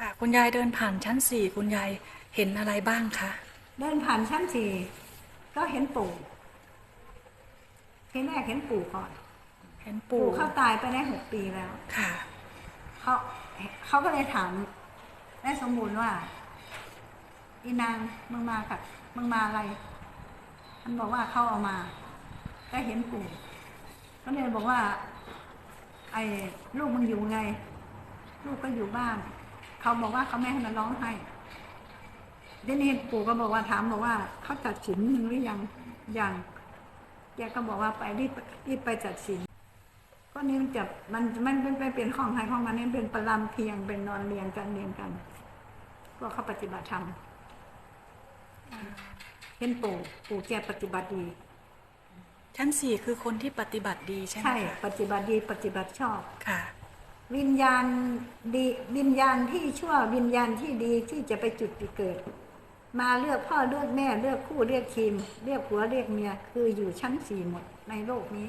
ค่ะ คุณยายเดินผ่านชั้นสี่คุณยายเห็นอะไรบ้างคะ เดินผ่านชั้นสี่ก็เห็นปู่ทีแรกเห็นปู่ก่อน เห็นปู่ปู่เขาตายไปได้หกปีแล้วค่ะ เขาเขาก็เลยถามได้สมบูรณ์ว่าอีนางมึงมากับมึงมาอะไร มันบอกว่าเขาเอามา ก็เห็นปู่ก็เลยบอกว่า ไอ้ลูกมึงอยู่ไง ลูกก็อยู่บ้าน เขาบอกว่าเขาไม่ให้มันร้องไห้ทีนี้ปู่ก็บอกว่าถามบอกว่าเขาจัดสินมึงหรือยังยังแกก็บอกว่าไปรีบรีบไปจัดสินก็นี่มันจะมันมันเป็นเป็นเป็นของใครของมันนี่เป็นประลำเพียงเป็นนอนเรียงกันเรียงกันพวกเขาปฏิบัติธรรมเห็นปู่ปู่แกปฏิบัติดีชั้นสี่คือคนที่ปฏิบัติดีใช่ไหมใช่คะปฏิบัติดีปฏิบัติชอบค่ะ วิญญาณดีวิญญาณที่ชั่ววิญญาณที่ดีที่จะไปจุดไปเกิด มาเลือกพ่อเลือกแม่เลือกคู่เลือกทีมเรียกผัวเรียกเมียคืออยู่ชั้นสี่หมดในโลกนี้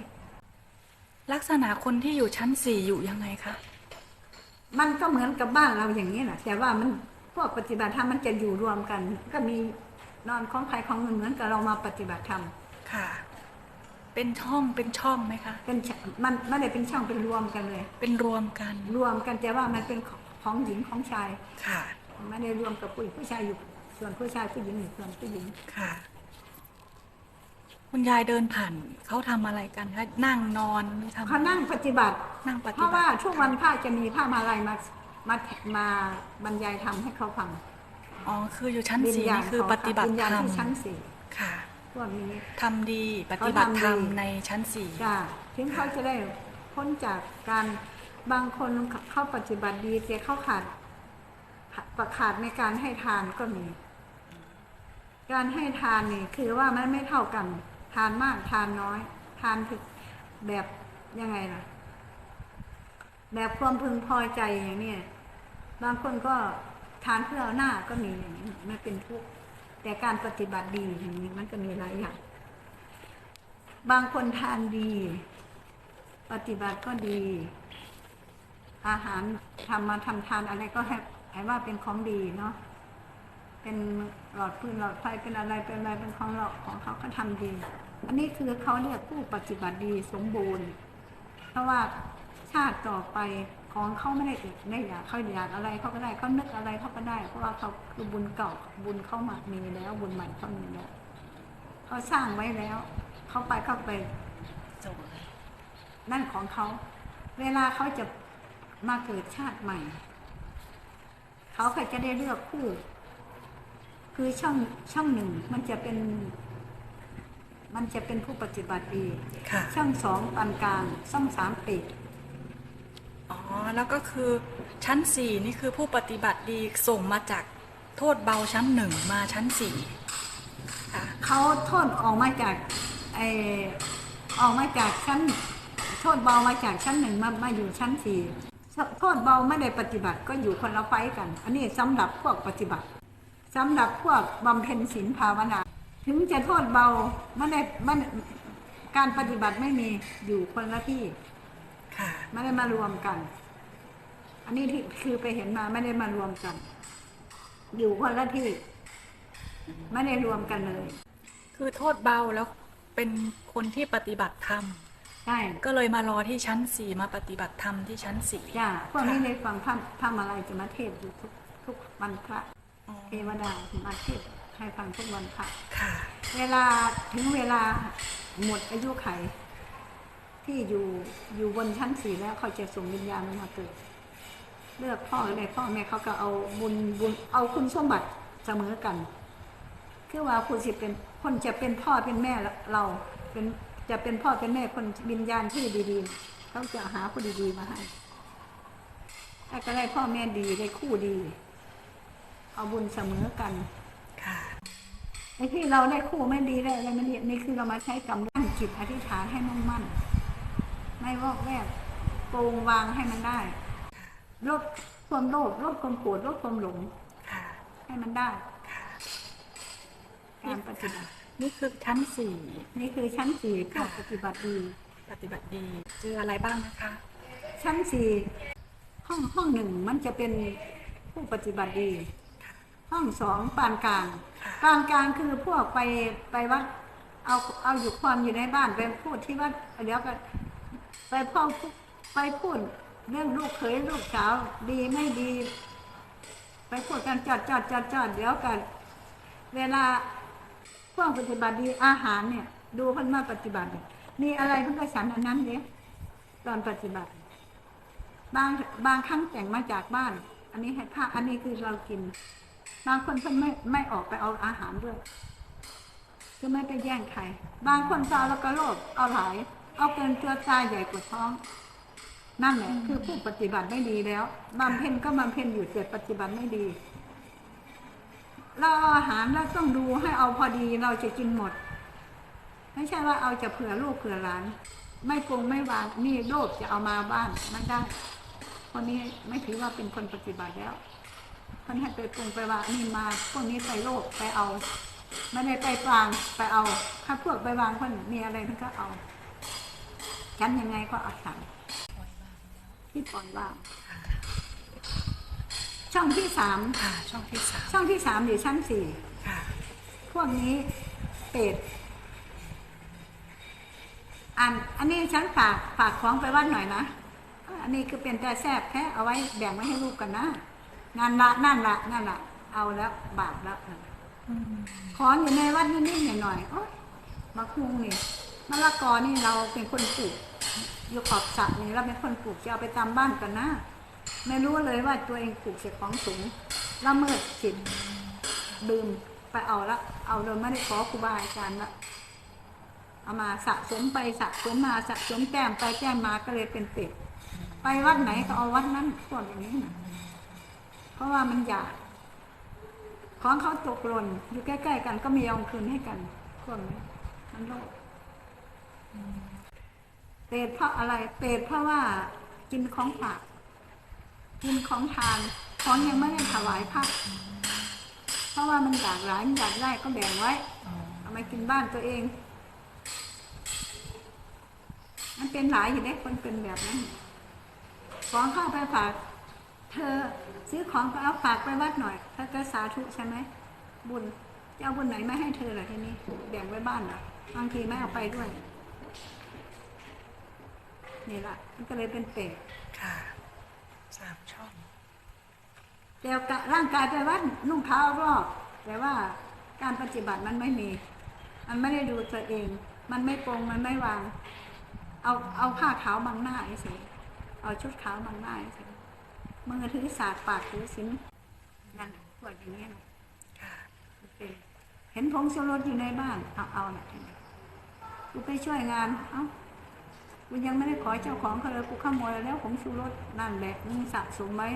ลักษณะคนที่อยู่ชั้นสี่อยู่ยังไงคะมันก็เหมือนกับบ้านเราอย่างนี้แหละแต่ว่ามันพวกปฏิบัติธรรมมันจะอยู่รวมกัน ก็มีนอนของใครของมันเหมือนกับเรามาปฏิบัติธรรมค่ะ เป็นช่องเป็นช่องไหมคะ เป็นชมันไม่ได้เป็นช่องเป็นรวมกันเลย เป็นรวมกันรวมกันแต่ว่ามันเป็นของของหญิงของชายค่ะ ไม่ได้รวมกับผู้หญิงผู้ชายอยู่ ส่วนผู้ชายผู้หญิงอยู่ส่วนผู้หญิงค่ะ คุณยายเดินผ่านเขาทำอะไรกันคะนั่งนอนหรือทำเขานั่งปฏิบัติ นั่งปฏิบัติเพราะว่าช่วงวันพระจะมีผ้ามาลัยมามามาบรรยายธรรมให้เขาฟังอ๋อคืออยู่ชั้นวิญสี่ญาณนี่คือเขาปฏิบัติวิญญาณธรรมที่ชั้นสี่ค่ะ พวกนี้ ทำดีปฏิบัติธรรมเขาทำดีในชั้นสี่จ้าถึงเขาจะได้พ้นจากการบางคนเข้าปฏิบัติดีแต่เขาขาดประขาดในการให้ทานก็มี การให้ทานนี่คือว่ามันไม่เท่ากัน ทานมากทานน้อย ทานถึงแบบยังไงล่ะ แบบความพึงพอใจอย่างเนี้ยบางคนก็ทานเพื่อเอาหน้าก็มีอย่างนี้ไม่เป็นทุกข์ แต่การปฏิบัติดีอย่างนี้มันก็มีหลายอย่าง บางคนทานดี ปฏิบัติก็ดี อาหารทำมาทำทานอะไรก็ให้ว่าเป็นของดีเนาะเป็นหลอดพื้นหลอดไฟเป็นอะไรเป็นอะไรเป็นของเราของเขาก็ทำดี อันนี้คือเขาเรียกผู้ปฏิบัติดีสมบูรณ์ เพราะว่าชาติต่อไป ของเขาไม่ได้อึดไม่อยากเขาอยากอะไรเขาก็ได้เขานึกอะไรเขาก็ได้ เพราะว่าเขาคือบุญเก่าบุญเขามามีแล้วบุญใหม่เขามีแล้วเขาสร้างไว้แล้วเขาไปเข้าไปนั่นของเขาเวลาเขาจะมาเกิดชาติใหม่เขาก็จะได้เลือกคู่ คือช่องช่องหนึ่งมันจะเป็น มันจะเป็นผู้ปฏิบัติดีค่ะช่องสองปานกลางช่องสามปีก อ๋อ แล้วก็คือชั้นสี่นี่คือผู้ปฏิบัติดีส่งมาจากโทษเบาชั้นหนึ่งมาชั้นสี่ค่ะเขาโทษออกมาจากไอออกมาจากชั้นโทษเบามาจากชั้นหนึ่งมามาอยู่ชั้นสี่โทษเบาไม่ได้ปฏิบัติก็อยู่คนละไฟกัน อันนี้สำหรับพวกปฏิบัติสำหรับพวกบำเพ็ญศีลภาวนา ถึงจะโทษเบาไม่ได้ไมันการปฏิบัติไม่มีอยู่คนละที่ ไม่ได้มารวมกัน อันนี้ที่คือไปเห็นมาไม่ได้มารวมกัน อยู่คนละที่ ไม่ได้รวมกันเลย คือโทษเบาแล้วเป็นคนที่ปฏิบัติธรรมใช่ก็เลยมารอที่ชั้นสี่มาปฏิบัติธรรมที่ชั้นสี่จ้าพวกนี้ในฟังพระพระมาลัยจะมาเทศน์อยู่ทุกทุกวันพระอ๋อเทวดามาเทศน์ให้ฟังทุกวันพระค่ะ เวลาถึงเวลาหมดอายุไข ที่อยู่อยู่บนชั้นสี่แล้วเขาจะส่งวิญญาณลงมาเกิด เลือกพ่ออะไรพ่อแม่เขาก็เอาบุญบุญเอาคุณสมบัติเสมอกัน คือว่าคุณสิเป็นคนจะเป็นพ่อเป็นแม่เราเป็นจะเป็นพ่อเป็นแม่คนวิญญาณที่ดีๆเขาจะหาคนดีๆมาให้ถ้าก็ได้พ่อแม่ดีได้คู่ดี เอาบุญเสมอกันค่ะไอ้ที่เราได้คู่ไม่ดีได้อะไรไม่ดีนี่คือเรามาใช้กำลังจิตอธิษฐานให้มุ่งมั่น ไม่วอกแวกโปร่งวางให้มันได้ ลดความโลภลดความโกรธลดความหลงค่ะให้มันได้ค่ะการปฏิบัติ นี่คือชั้นสี่นี่คือชั้นสี่พวกปฏิบัติดี ปฏิบัติดีเจออะไรบ้างนะคะ ชั้นสี่ห้องห้องหนึ่งมันจะเป็นผู้ปฏิบัติดีค่ะห้องสองปานกลางค่ะปานกลางคือพวกไปไปวัดเอาเอาอยู่ความอยู่ในบ้านไปพูดที่วัดเดี๋ยวก็ ไปพ่อไปพูดเรื่องลูกเขยลูกสาวดีไม่ดี ไปพูดกันจอดจอดจอดจอดเดี๋ยวกัน เวลาพวกปฏิบัติดีอาหารเนี่ย ดูเพันมาปฏิบัติเนี่ยมีอะไรเพิ่นก็ฉันอันนั้นเด้ตอนปฏิบัติ บางบางครั้งแต่งมาจากบ้าน อันนี้ให้ผ้าอันนี้คือเรากิน บางคนเพิ่นไม่ไม่ออกไปเอาอาหารด้วยคือไม่ไปแย่งใคร บางคนจะเอาแล้วก็โลภเอาหลาย เอาเกินตัวตายใหญ่กว่าท้อง นั่นแหละคือผู้ปฏิบัติไม่ดีแล้วบำเพ็ญก็บำเพ็ญอยู่แต่ปฏิบัติไม่ดี เราอาหารเราต้องดูให้เอาพอดีเราจะกินหมด ไม่ใช่ว่าเอาจะเผื่อลูกเผื่อหลาน ไม่ปรุงไม่วางนี่โลภจะเอามาบ้านไม่ได้คนนี้ไม่ถือว่าเป็นคนปฏิบัติแล้วคนให้ไปปรุงไปวางนี่มาพวกนี้ไปโลภไปเอาไม่ได้ไปวางไปเอา ถ้าพวกไปวางคนมีอะไรท่านก็เอา ฉันยังไงก็เอาฉันที่ปล่อยวางช่องที่สามค่ะช่องที่สามช่องที่สามอยู่ชั้นสี่ค่ะ พวกนี้เป็ดอันอันนี้ฉันฝากฝากของไปวัดหน่อยนะ อันนี้คือเป็นแต่แซบแค่เอาไว้แบ่งไว้ให้ลูกกันนะงานละนั่นละนั่นละเอาแล้วบาทแล้วอืมของอยู่ในวัดนิดๆหน่อยๆโอ๊ยมะคุงนี่มะละกอนี่เราเป็นคนปลูก อยู่ขอบสระนี่เราเป็นคนปลูกจะเอาไปตามบ้านกันนะ ไม่รู้เลยว่าตัวเองปลูกเสียของสูงละเมิดสิทธิ์ดื่มไปเอาละ เอาโดยไม่ได้ขอครูบาอาจารย์ละเอามาสะสมไปสะสมมาสะสมแต้มไปแต้มมาก็เลยเป็นเป็ดไปวัดไหนก็เอาวัดนั้นพวกอย่างนี้นะเพราะว่ามันอยากของเขาตกหล่นอยู่ใกล้ ๆ กันก็ไมียอมคืนให้กันพวกนี้มันโลภ เปรตเพราะอะไร เปรตเพราะว่ากินของฝากกินของทานของยังไม่ได้ถวายพระเพราะว่ามันอยากหลายมันอยากได้ก็แบ่งไว้เอามากินบ้านตัวเอง มันเป็นหลายอยู่ได้คนเป็นแบบนั้นของเข้าไปฝากเธอซื้อของไปเอาฝากไปวัดหน่อยเธอก็สาธุใช่ไหมบุญจะเอาบุญไหนไม่ให้เธอล่ะทีนี้แบ่งไว้บ้านเหรอบางทีไม่เอาไปด้วย นี่ละมันก็เลยเป็นเปรตค่ะสามช่องแต่กะร่างกายไปวัดนุ่งขาวรอบแต่ว่าการปฏิบัติมันไม่มี มันไม่ได้ดูตัวเอง มันไม่ปรงมันไม่วาง เอาเอาผ้าขาวบังหน้าเฉยเอาชุดขาวบังหน้าเฉยมือถือศาสตร์ปากถือสินนั่นน่ะพวกอย่างนี้นะค่ะเป็นเห็นผงชูรสอยู่ในบ้านเอาเอาน่ะทีนี้กูไปช่วยงาน เอ้า กูยังไม่ได้ขอเจ้าของเขาเลยกูขโมยแล้วผงชูรสนั่นแหละมึงสะสมไว้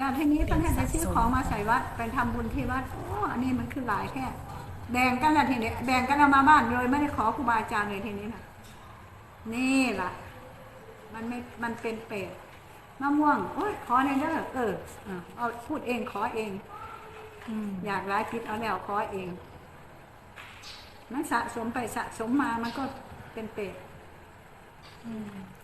งานที่นี้เพิ่นให้ไปซื้อของมาใส่วัดไปทำบุญที่วัดโอ้อันนี้มันคือหลายแค่แบ่งกันละทีนี้แบ่งกันเอามาบ้านเลยไม่ได้ขอครูบาอาจารย์เลยทีนี้นะนี่ล่ะ มันไม่มันเป็นเปรตมะม่วงโอ้ยขอในเด้อเออเอาพูดเองขอเองอืมอยากร้ายคิดเอาแล้วขอเองมันสะสมไปสะสมมามันก็เป็นเปรต อืม